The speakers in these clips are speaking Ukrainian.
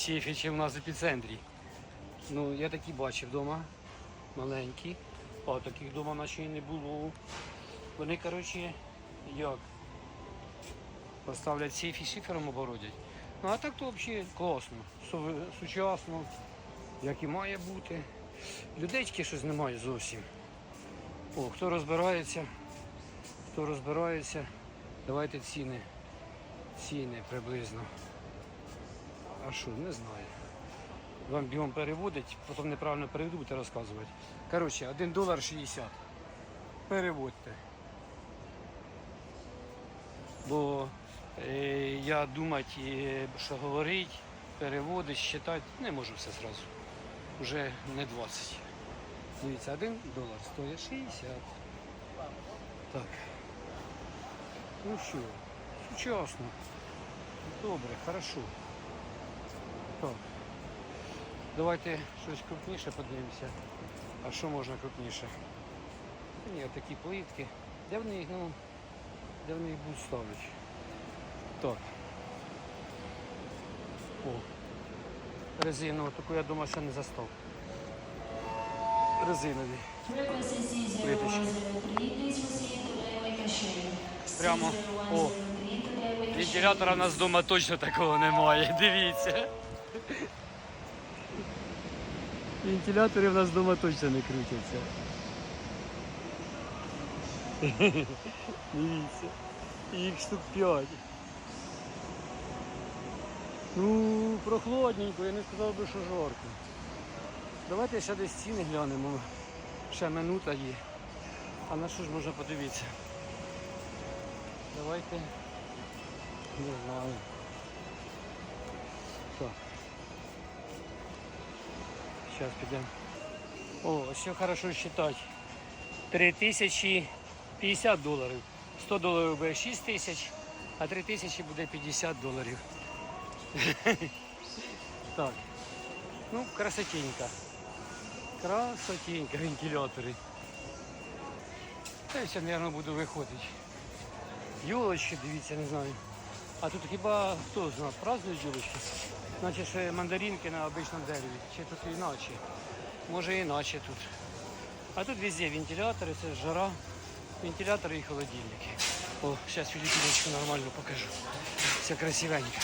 сейфи, ніж у нас в епіцентрі. Ну, я такі бачив вдома. Маленькі. А таких вдома наче і не було. Вони, коротше, як? Поставлять сейф і шифером оборудять. Ну а так то взагалі класно. Сучасно, як і має бути. Людечки щось немає зовсім. О, хто розбирається, хто розбирається, давайте ціни. Ціни приблизно. А що, не знаю. Вам бігом переводить, потім неправильно переведу, будете розказувати. Коротше, 1 долар 60. Переводьте. Бо е, я думати, е, що говорить, переводить, считати, не можу все зразу. Уже не 20. Дивіться, 1 долар стоїть 60. Так. Ну що, сучасно. Добре, хорошо. Так. Давайте щось крупніше подивимося. А що можна крупніше? Ні, такі плитки. Де вони їх, ну, де вони їх будуть ставити? Так. О. Резинову, таку я думаю, що не застав. Резинові. Прямо. О. Вентилятора в нас вдома точно такого немає. Дивіться. Вентилятори в нас вдома точно не крутяться. Дивіться. Їх штук 5. Ну, прохладненько, я не сказав би, що жарко. Давайте ще десь ціни глянемо. Ще минута є. А на що ж можна подивитися? Давайте. Не знаю. Так. Сейчас підемо. О, все хорошо считать. 3050 доларів. 100 доларів буде 6 тисяч, а 3000 буде 50 доларів. Так. Ну, красотенько. Красотенько вентилятори. Та я мабуть, буду виходити. Йолочки, дивіться, не знаю. А тут хіба хто знає, празднують йолочки? Наче ще мандаринки на обичному дереві. Чи тут іначе? Може іначе тут. А тут везде вентилятори, це жара, вентилятори і холодильники. О, зараз Філіппіночку нормально покажу. Все красивенько.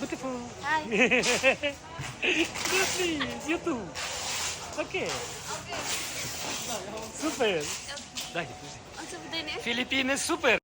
Beautiful. Hi. Please, you too. Окей. Супер. Філіппіни супер.